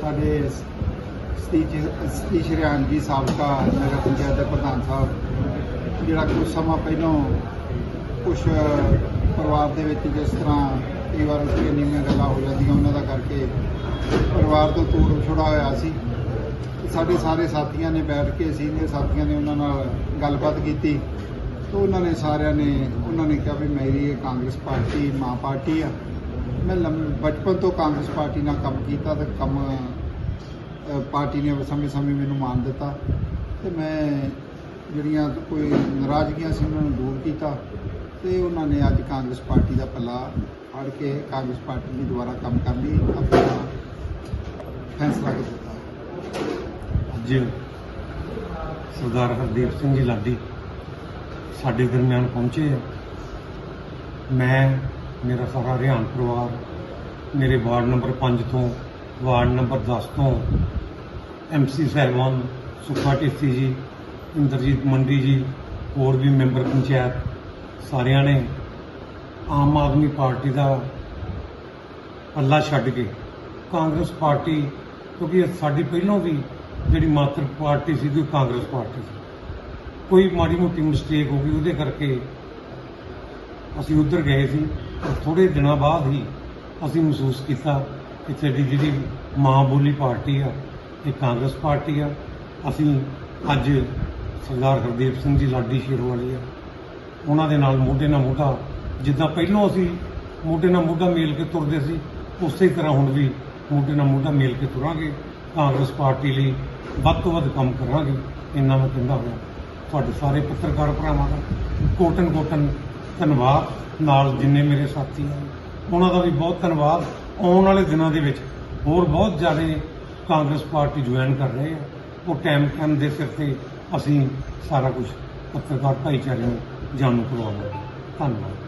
ਸਾਡੇ ਸਤੀ ਸਤੀਸ਼ ਜੀ ਸਾਬਕਾ ਨਗਰ ਪੰਚਾਇਤ ਦੇ ਪ੍ਰਧਾਨ ਸਾਹਿਬ, ਜਿਹੜਾ ਕੁਝ ਸਮਾਂ ਪਹਿਲਾਂ ਕੁਝ ਪਰਿਵਾਰ ਦੇ ਵਿੱਚ ਜਿਸ ਤਰ੍ਹਾਂ ਕਈ ਵਾਰ ਉਸਦੀਆਂ ਨੀਵੀਆਂ ਗੱਲਾਂ ਹੋ ਜਾਂਦੀਆਂ, ਉਹਨਾਂ ਦਾ ਕਰਕੇ ਪਰਿਵਾਰ ਤੋਂ ਤੋੜ ਛੁੜਾ ਹੋਇਆ ਸੀ। ਸਾਡੇ ਸਾਰੇ ਸਾਥੀਆਂ ਨੇ ਬੈਠ ਕੇ ਸੀਨੀਅਰ ਸਾਥੀਆਂ ਨੇ ਉਹਨਾਂ ਨਾਲ ਗੱਲਬਾਤ ਕੀਤੀ। ਤਾਂ ਉਹਨਾਂ ਨੇ ਸਾਰਿਆਂ ਨੇ, ਉਹਨਾਂ ਨੇ ਕਿਹਾ ਵੀ ਮੇਰੀ ਇਹ ਕਾਂਗਰਸ ਪਾਰਟੀ ਮਾਂ ਪਾਰਟੀ ਆ। ਮੈਂ ਲੰਮ- ਬਚਪਨ ਤੋਂ ਕਾਂਗਰਸ ਪਾਰਟੀ ਨਾਲ ਕੰਮ ਕੀਤਾ ਤੇ ਕੰਮ ਪਾਰਟੀ ਨੇ ਸਮੇਂ-ਸਮੇਂ ਮੈਨੂੰ ਮਾਨ ਦਿੱਤਾ ਤੇ ਮੈਂ ਜਿਹੜੀਆਂ ਕੋਈ ਨਾਰਾਜ਼ਗੀਆਂ ਸੀ ਉਹਨਾਂ ਨੂੰ ਦੂਰ ਕੀਤਾ ਤੇ ਉਹਨਾਂ ਨੇ ਅੱਜ ਕਾਂਗਰਸ ਪਾਰਟੀ ਦਾ ਪੱਲਾ ਫੜ ਕੇ ਕਾਂਗਰਸ ਪਾਰਟੀ ਲਈ ਦੁਬਾਰਾ ਕੰਮ ਕਰ ਲਈ ਆਪਣਾ ਫੈਸਲਾ ਕੀਤਾ ਅੱਜ ਸਰਦਾਰ ਹਰਦੀਪ ਸਿੰਘ ਜੀ ਲਾਡੀ ਸਾਡੇ ਦਰਮਿਆਨ ਪਹੁੰਚੇ ਆ। ਮੈਂ ਮੇਰਾ ਸਾਰਾ ਹਰਿਆਣ ਪਰਿਵਾਰ ਮੇਰੇ ਵਾਰਡ ਨੰਬਰ 5 ਤੋਂ, ਵਾਰਡ ਨੰਬਰ 10 ਤੋਂ ਐਮਸੀ ਸਾਹਿਬਾਨ ਸੁਖਾ ਢੇਸੀ ਜੀ, ਇੰਦਰਜੀਤ ਮੰਡੀ ਜੀ, ਹੋਰ ਵੀ ਮੈਂਬਰ ਪੰਚਾਇਤ, ਸਾਰਿਆਂ ਨੇ ਆਮ ਆਦਮੀ ਪਾਰਟੀ ਦਾ ਪੱਲਾ ਛੱਡ ਕੇ ਕਾਂਗਰਸ ਪਾਰਟੀ, ਕਿਉਂਕਿ ਸਾਡੀ ਪਹਿਲਾਂ ਵੀ ਜਿਹੜੀ ਮਾਤਰ ਪਾਰਟੀ ਸੀ, ਉਹ ਕਾਂਗਰਸ ਪਾਰਟੀ ਸੀ। ਕੋਈ ਮਾੜੀ ਮੋਟੀ ਮਿਸਟੇਕ ਹੋ ਗਈ, ਉਹਦੇ ਕਰਕੇ ਅਸੀਂ ਉੱਧਰ ਗਏ ਸੀ। ਥੋੜੇ ਦਿਨਾਂ ਬਾਅਦ ਹੀ ਅਸੀਂ ਮਹਿਸੂਸ ਕੀਤਾ ਕਿ ਸਾਡੀ ਜਿਹੜੀ ਮਾਂ ਬੋਲੀ ਪਾਰਟੀ ਆ, ਇਹ ਕਾਂਗਰਸ ਪਾਰਟੀ ਆ। ਅਸੀਂ ਅੱਜ ਸਰਦਾਰ ਹਰਦੀਪ ਸਿੰਘ ਜੀ ਲਾਡੀ ਸ਼ੇਰਵਾਲੀ ਆ। ਉਹਨਾਂ ਦੇ ਨਾਲ ਮੋਢੇ ਨਾਲ ਮੋਢਾ, ਜਿੱਦਾਂ ਪਹਿਲਾਂ ਅਸੀਂ ਮੋਢੇ ਨਾਲ ਮੋਢਾ ਮੇਲ ਕੇ ਤੁਰਦੇ ਸੀ, ਉਸੇ ਤਰ੍ਹਾਂ ਹੁਣ ਵੀ ਮੋਢੇ ਨਾਲ ਮੋਢਾ ਮੇਲ ਕੇ ਤੁਰਾਂਗੇ। ਕਾਂਗਰਸ ਪਾਰਟੀ ਲਈ ਵੱਧ ਤੋਂ ਵੱਧ ਕੰਮ ਕਰਾਂਗੇ, ਇੰਨਾ ਮੈਂ ਕਹਿੰਦਾ ਹੋਇਆ ਤੁਹਾਡੇ ਸਾਰੇ ਪੱਤਰਕਾਰ ਭਰਾਵਾਂ ਦਾ ਕੋਟਨ ਕੋਟਨ ਧੰਨਵਾਦ ਨਾਲ ਜਿੰਨੇ ਮੇਰੇ ਸਾਥੀ ਹਨ ਉਹਨਾਂ ਦਾ ਵੀ ਬਹੁਤ ਧੰਨਵਾਦ। ਆਉਣ ਵਾਲੇ ਦਿਨਾਂ ਦੇ ਵਿੱਚ ਹੋਰ ਬਹੁਤ ਜ਼ਿਆਦਾ ਕਾਂਗਰਸ ਪਾਰਟੀ ਜੁਆਇਨ ਕਰ ਰਹੇ ਆ। ਉਹ ਟਾਈਮ ਟਾਈਮ ਦੇ ਸਿਰ ਤੇ ਅਸੀਂ ਸਾਰਾ ਕੁਝ ਪੱਤਰਕਾਰ ਭਾਈਚਾਰੇ ਨੂੰ ਜਾਣੂ ਕਰਵਾਵਾਂਗੇ। ਧੰਨਵਾਦ।